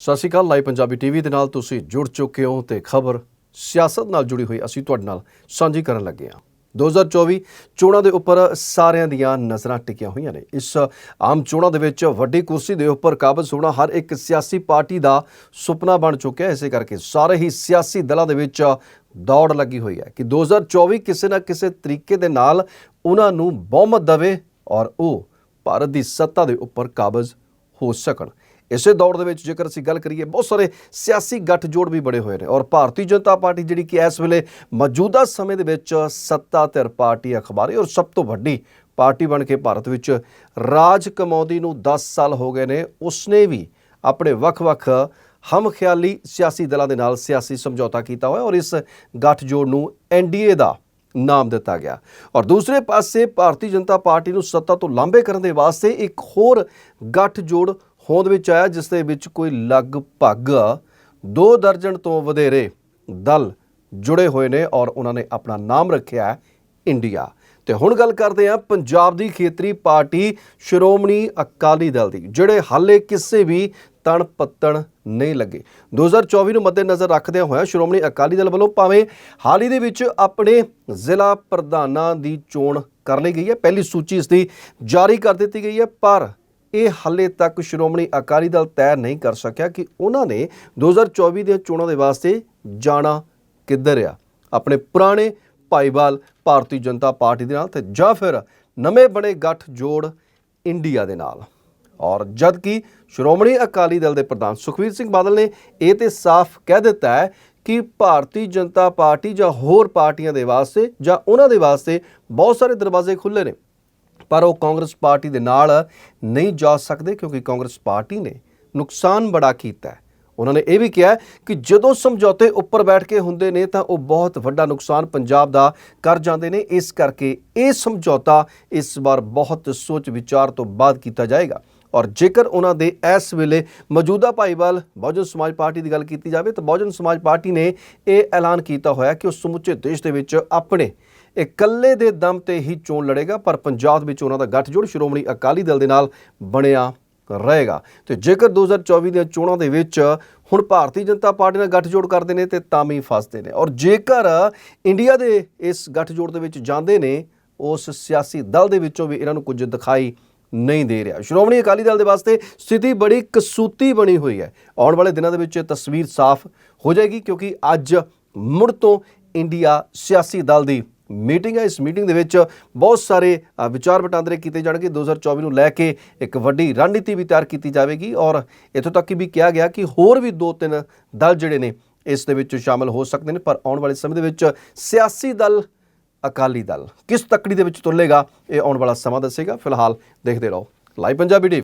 ਸਤਿ ਸ਼੍ਰੀ ਅਕਾਲ, live Punjabi TV ਦੇ ਨਾਲ ਤੁਸੀਂ ਜੁੜ ਚੁੱਕੇ ਹੋ ਤੇ ਖਬਰ ਸਿਆਸਤ ਨਾਲ ਜੁੜੀ ਹੋਈ ਅਸੀਂ ਤੁਹਾਡੇ ਨਾਲ ਸਾਂਝੀ ਕਰਨ ਲੱਗੇ ਹਾਂ। 2024 ਚੋਣਾਂ ਦੇ ਉੱਪਰ ਸਾਰਿਆਂ ਦੀਆਂ ਨਜ਼ਰਾਂ ਟਿਕੀਆਂ ਹੋਈਆਂ ਨੇ। ਇਸ ਆਮ ਚੋਣਾਂ ਦੇ ਵਿੱਚ ਵੱਡੀ ਕੁਰਸੀ ਦੇ ਉੱਪਰ ਕਾਬਜ਼ ਹੋਣਾ ਹਰ ਇੱਕ ਸਿਆਸੀ ਪਾਰਟੀ ਦਾ ਸੁਪਨਾ ਬਣ ਚੁੱਕਿਆ ਹੈ। ਇਸੇ ਕਰਕੇ ਸਾਰੇ ਹੀ ਸਿਆਸੀ ਦਲਾਂ ਦੇ ਵਿੱਚ ਦੌੜ ਲੱਗੀ ਹੋਈ ਹੈ ਕਿ 2024 ਕਿਸੇ ਨਾ ਕਿਸੇ ਤਰੀਕੇ ਦੇ ਨਾਲ ਉਹਨਾਂ ਨੂੰ ਬਹੁਮਤ ਦੇਵੇ ਔਰ ਉਹ ਭਾਰਤ ਦੀ ਸੱਤਾ ਦੇ ਉੱਪਰ ਕਾਬਜ਼ ਹੋ ਸਕਣ। ਇਸੇ ਦੌਰ ਦੇ ਵਿੱਚ ਜੇਕਰ ਅਸੀਂ ਗੱਲ ਕਰੀਏ, ਬਹੁਤ ਸਾਰੇ ਸਿਆਸੀ ਗੱਠਜੋੜ ਵੀ ਬੜੇ ਹੋਏ ਨੇ ਔਰ ਭਾਰਤੀ ਜਨਤਾ ਪਾਰਟੀ ਜਿਹੜੀ ਕਿ ਇਸ ਵੇਲੇ ਮੌਜੂਦਾ ਸਮੇਂ ਦੇ ਵਿੱਚ ਸੱਤਾ ਧਿਰ ਪਾਰਟੀ ਅਖਬਾਰੀ ਔਰ ਸਭ ਤੋਂ ਵੱਡੀ ਪਾਰਟੀ ਬਣ ਕੇ ਭਾਰਤ ਵਿੱਚ ਰਾਜ ਕਮਾਉਂਦੀ ਨੂੰ 10 ਸਾਲ ਹੋ ਗਏ ਨੇ, ਉਸਨੇ ਵੀ ਆਪਣੇ ਵੱਖ-ਵੱਖ ਹਮਖਿਆਲੀ ਸਿਆਸੀ ਦਲਾਂ ਦੇ ਨਾਲ ਸਿਆਸੀ ਸਮਝੌਤਾ ਕੀਤਾ ਹੋਇਆ ਔਰ ਇਸ ਗੱਠਜੋੜ ਨੂੰ ਐਨਡੀਏ ਦਾ ਨਾਮ ਦਿੱਤਾ ਗਿਆ। ਔਰ ਦੂਸਰੇ ਪਾਸੇ ਭਾਰਤੀ ਜਨਤਾ ਪਾਰਟੀ ਨੂੰ ਸੱਤਾ ਤੋਂ ਲਾਂਬੇ ਕਰਨ ਦੇ ਵਾਸਤੇ ਇੱਕ ਹੋਰ ਗੱਠਜੋੜ ਹੋਂਦ ਵਿੱਚ ਆਇਆ, ਜਿਸ ਦੇ ਵਿੱਚ ਕੋਈ ਲਗਭਗ 2 ਦਰਜਨ ਤੋਂ ਵਧੇਰੇ ਦਲ ਜੁੜੇ ਹੋਏ ਨੇ ਔਰ ਉਹਨਾਂ ਨੇ ਆਪਣਾ ਨਾਮ ਰੱਖਿਆ ਇੰਡੀਆ। ਤੇ ਹੁਣ ਗੱਲ ਕਰਦੇ ਹਾਂ ਪੰਜਾਬ ਦੀ ਖੇਤਰੀ ਪਾਰਟੀ ਸ਼੍ਰੋਮਣੀ ਅਕਾਲੀ ਦਲ ਦੀ, ਜਿਹੜੇ ਹਾਲੇ ਕਿਸੇ ਵੀ ਤਣ ਪੱਤਣ ਨਹੀਂ ਲੱਗੇ। 2024 ਨੂੰ ਮੱਦੇਨਜ਼ਰ ਰੱਖਦਿਆਂ ਹੋਇਆ ਸ਼੍ਰੋਮਣੀ ਅਕਾਲੀ ਦਲ ਵੱਲੋਂ ਭਾਵੇਂ ਹਾਲ ਹੀ ਦੇ ਵਿੱਚ ਆਪਣੇ ਜ਼ਿਲ੍ਹਾ ਪ੍ਰਧਾਨਾਂ ਦੀ ਚੋਣ ਕਰ ਲਈ ਗਈ ਹੈ, ਪਹਿਲੀ ਸੂਚੀ ਇਸ ਦੀ ਜਾਰੀ ਕਰ ਦਿੱਤੀ ਗਈ ਹੈ, ਪਰ ਇਹ ਹਾਲੇ ਤੱਕ ਸ਼੍ਰੋਮਣੀ ਅਕਾਲੀ ਦਲ ਤੈਅ ਨਹੀਂ ਕਰ ਸਕਿਆ ਕਿ ਉਹਨਾਂ ਨੇ 2024 ਦੀਆਂ ਚੋਣਾਂ ਦੇ ਵਾਸਤੇ ਜਾਣਾ ਕਿੱਧਰ ਆ। ਆਪਣੇ ਪੁਰਾਣੇ ਭਾਈਵਾਲ ਭਾਰਤੀ ਜਨਤਾ ਪਾਰਟੀ ਦੇ ਨਾਲ ਤੇ ਜਾਂ ਫਿਰ ਨਵੇਂ ਬਣੇ ਗੱਠ ਜੋੜ ਇੰਡੀਆ ਦੇ ਨਾਲ। ਔਰ ਜਦ ਕਿ ਸ਼੍ਰੋਮਣੀ ਅਕਾਲੀ ਦਲ ਦੇ ਪ੍ਰਧਾਨ ਸੁਖਵੀਰ ਸਿੰਘ ਬਾਦਲ ਨੇ ਇਹ ਤੇ ਸਾਫ਼ ਕਹਿ ਦਿੱਤਾ ਹੈ ਕਿ ਭਾਰਤੀ ਜਨਤਾ ਪਾਰਟੀ ਜਾਂ ਹੋਰ ਪਾਰਟੀਆਂ ਦੇ ਵਾਸਤੇ ਜਾਂ ਉਹਨਾਂ ਦੇ ਵਾਸਤੇ ਬਹੁਤ ਸਾਰੇ ਦਰਵਾਜ਼ੇ ਖੁੱਲੇ ਨੇ। ਪਰ ਉਹ ਕਾਂਗਰਸ ਪਾਰਟੀ ਦੇ ਨਾਲ ਨਹੀਂ ਜਾ ਸਕਦੇ ਕਿਉਂਕਿ ਕਾਂਗਰਸ ਪਾਰਟੀ ਨੇ ਨੁਕਸਾਨ ਬੜਾ ਕੀਤਾ ਹੈ। ਉਹਨਾਂ ਨੇ ਇਹ ਵੀ ਕਿਹਾ ਕਿ ਜਦੋਂ ਸਮਝੌਤੇ ਉੱਪਰ ਬੈਠ ਕੇ ਹੁੰਦੇ ਨੇ ਤਾਂ ਉਹ ਬਹੁਤ ਵੱਡਾ ਨੁਕਸਾਨ ਪੰਜਾਬ ਦਾ ਕਰ ਜਾਂਦੇ ਨੇ। ਇਸ ਕਰਕੇ ਇਹ ਸਮਝੌਤਾ ਇਸ ਵਾਰ ਬਹੁਤ ਸੋਚ ਵਿਚਾਰ ਤੋਂ ਬਾਅਦ ਕੀਤਾ ਜਾਏਗਾ। ਔਰ ਜੇਕਰ ਉਹਨਾਂ ਦੇ ਇਸ ਵੇਲੇ ਮੌਜੂਦਾ ਭਾਈਵਾਲ ਬਹੁਜਨ ਸਮਾਜ ਪਾਰਟੀ ਦੀ ਗੱਲ ਕੀਤੀ ਜਾਵੇ ਤਾਂ ਬਹੁਜਨ ਸਮਾਜ ਪਾਰਟੀ ਨੇ ਇਹ ਐਲਾਨ ਕੀਤਾ ਹੋਇਆ ਕਿ ਉਹ ਸਮੁੱਚੇ ਦੇਸ਼ ਦੇ ਵਿੱਚ ਆਪਣੇ ਇਕੱਲੇ ਦੇ ਦਮ ਤੇ ਹੀ ਚੋਣ ਲੜੇਗਾ, ਪਰ ਪੰਜਾਬ ਵਿੱਚ ਉਹਨਾਂ ਦਾ ਗੱਠਜੋੜ ਸ਼੍ਰੋਮਣੀ ਅਕਾਲੀ ਦਲ ਦੇ ਨਾਲ ਬਣਿਆ ਰਹੇਗਾ। ਤੇ ਜੇਕਰ 2024 ਦੀਆਂ ਚੋਣਾਂ ਦੇ ਵਿੱਚ ਹੁਣ ਭਾਰਤੀ ਜਨਤਾ ਪਾਰਟੀ ਨਾਲ ਗੱਠਜੋੜ ਕਰਦੇ ਨੇ, ਤੇ ਤਾਂ ਵੀ ਫਸਦੇ ਨੇ। ਔਰ ਜੇਕਰ ਇੰਡੀਆ ਦੇ ਇਸ ਗੱਠਜੋੜ ਦੇ ਵਿੱਚ ਜਾਂਦੇ ਨੇ, ਉਸ ਸਿਆਸੀ ਦਲ ਦੇ ਵਿੱਚੋਂ ਵੀ ਇਹਨਾਂ ਨੂੰ ਕੁਝ ਦਿਖਾਈ ਨਹੀਂ ਦੇ ਰਿਹਾ। ਸ਼੍ਰੋਮਣੀ ਅਕਾਲੀ ਦਲ ਦੇ ਵਾਸਤੇ ਸਥਿਤੀ ਬੜੀ ਕਸੂਤੀ ਬਣੀ ਹੋਈ ਹੈ। ਆਉਣ ਵਾਲੇ ਦਿਨਾਂ ਦੇ ਵਿੱਚ ਇਹ ਤਸਵੀਰ ਸਾਫ਼ ਹੋ ਜਾਏਗੀ, ਕਿਉਂਕਿ ਅੱਜ ਮੁੜ ਤੋਂ ਇੰਡੀਆ ਸਿਆਸੀ ਦਲ ਦੀ ਮੀਟਿੰਗ ਹੈ। ਇਸ ਮੀਟਿੰਗ ਦੇ ਵਿੱਚ ਬਹੁਤ ਸਾਰੇ ਵਿਚਾਰ ਵਟਾਂਦਰੇ ਕੀਤੇ ਜਾਣਗੇ। 2024 ਨੂੰ ਲੈ ਕੇ ਇੱਕ ਵੱਡੀ ਰਣਨੀਤੀ ਵੀ ਤਿਆਰ ਕੀਤੀ ਜਾਵੇਗੀ ਔਰ ਇੱਥੋਂ ਤੱਕ ਕਿ ਵੀ ਕਿਹਾ ਗਿਆ ਕਿ ਹੋਰ ਵੀ ਦੋ ਤਿੰਨ ਦਲ ਜਿਹੜੇ ਨੇ, ਇਸ ਦੇ ਵਿੱਚ ਸ਼ਾਮਲ ਹੋ ਸਕਦੇ ਨੇ। ਪਰ ਆਉਣ ਵਾਲੇ ਸਮੇਂ ਦੇ ਵਿੱਚ ਸਿਆਸੀ ਦਲ, ਅਕਾਲੀ ਦਲ ਕਿਸ ਤੱਕੜੀ ਦੇ ਵਿੱਚ ਤੁਲੇਗਾ ਇਹ ਆਉਣ ਵਾਲਾ ਸਮਾਂ ਦੱਸੇਗਾ। ਫਿਲਹਾਲ ਦੇਖਦੇ ਰਹੋ। Live Punjabi TV